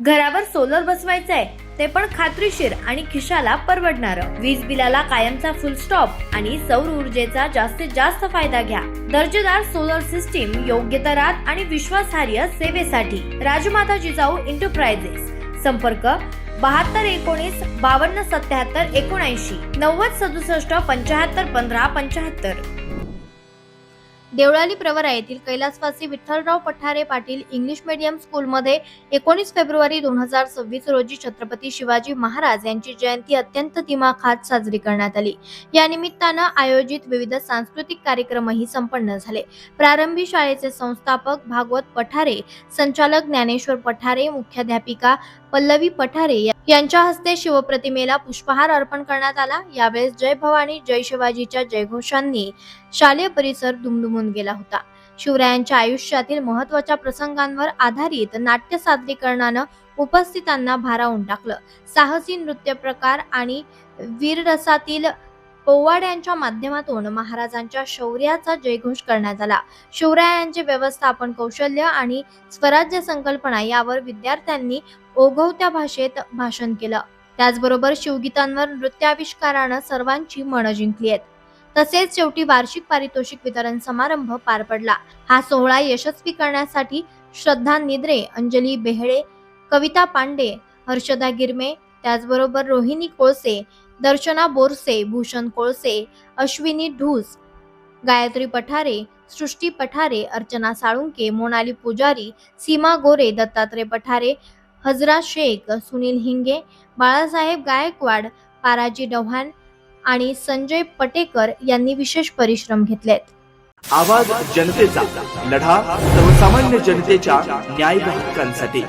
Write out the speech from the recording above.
घरावर सोलर बसवायचंय ते पण खात्रीशीर आणि खिशाला परवडणार. वीज बिलाला कायमचा फुल स्टॉप आणि सौर ऊर्जेचा जास्तीत जास्त फायदा घ्या. दर्जेदार सोलर सिस्टीम योग्य दरात आणि विश्वासार्ह सेवेसाठी. राजमाता जिजाऊ इंटरप्राइजेस संपर्क बहात्तर एकोणीस बावन्न सत्याहत्तर एकोणऐंशी नव्वद सदुसष्ट पंचाहत्तर पंधरा पंचाहत्तर देवळाली प्रवरा येथील कैलासवासी विठ्ठलराव पठारे पाटील इंग्लिश मीडियम स्कूलमध्ये एकोणीस फेब्रुवारी दोन हजार सव्वीस रोजी छत्रपती शिवाजी महाराज यांची जयंती अत्यंत दिमाखात साजरी करण्यात आली. या निमित्तानं आयोजित विविध सांस्कृतिक कार्यक्रमही संपन्न झाले. प्रारंभी शाळेचे संस्थापक भागवत पठारे संचालक ज्ञानेश्वर पठारे मुख्याध्यापिका पल्लवी पठारे यांच्या हस्ते शिवप्रतिमेला पुष्पहार अर्पण करण्यात आला. यावेळेस जय भवानी जय शिवाजीच्या जयघोषांनी शालेय परिसर दुमदुम दुमदुमून गेला होता. शिवरायांच्या आयुष्यातील महत्त्वाच्या प्रसंगांवर आधारित नाट्य सादरीकरणानं उपस्थितांना भारावून टाकलं. साहसी नृत्य प्रकार आणि वीररसातील पोवाड्यांच्या माध्यमातून महाराजांच्या शौर्याचा जयघोष करण्यात आला. शिवरायांचे व्यवस्थापन कौशल्य आणि स्वराज्य संकल्पना यावर विद्यार्थ्यांनी ओघवत्या भाषेत भाषण केलं. त्याचबरोबर शिवगीतांवर नृत्याविष्कारानं सर्वांची मनं जिंकली आहेत. तसेच शेवटी वार्षिक पारितोषिक वितरण समारंभ पार पडला. हा सोहळा यशस्वी करण्यासाठी श्रद्धा निद्रे अंजली बेहळे कविता पांडे हर्षदा गिरमे त्याचबरोबर रोहिणी कोळसे दर्शना बोरसे भूषण कोळसे अश्विनी ढूस गायत्री पठारे सृष्टी पठारे अर्चना साळुंके मोनाली पुजारी सीमा गोरे दत्तात्रय पठारे हजरा शेख सुनील हिंगे बाळासाहेब गायकवाड पाराजी डव्हाण आणि संजय पटेकर यांनी विशेष परिश्रम घेतलेत. आवाज जनतेचा लढा सर्वसामान्य जनतेच्या न्याय हक्कांसाठी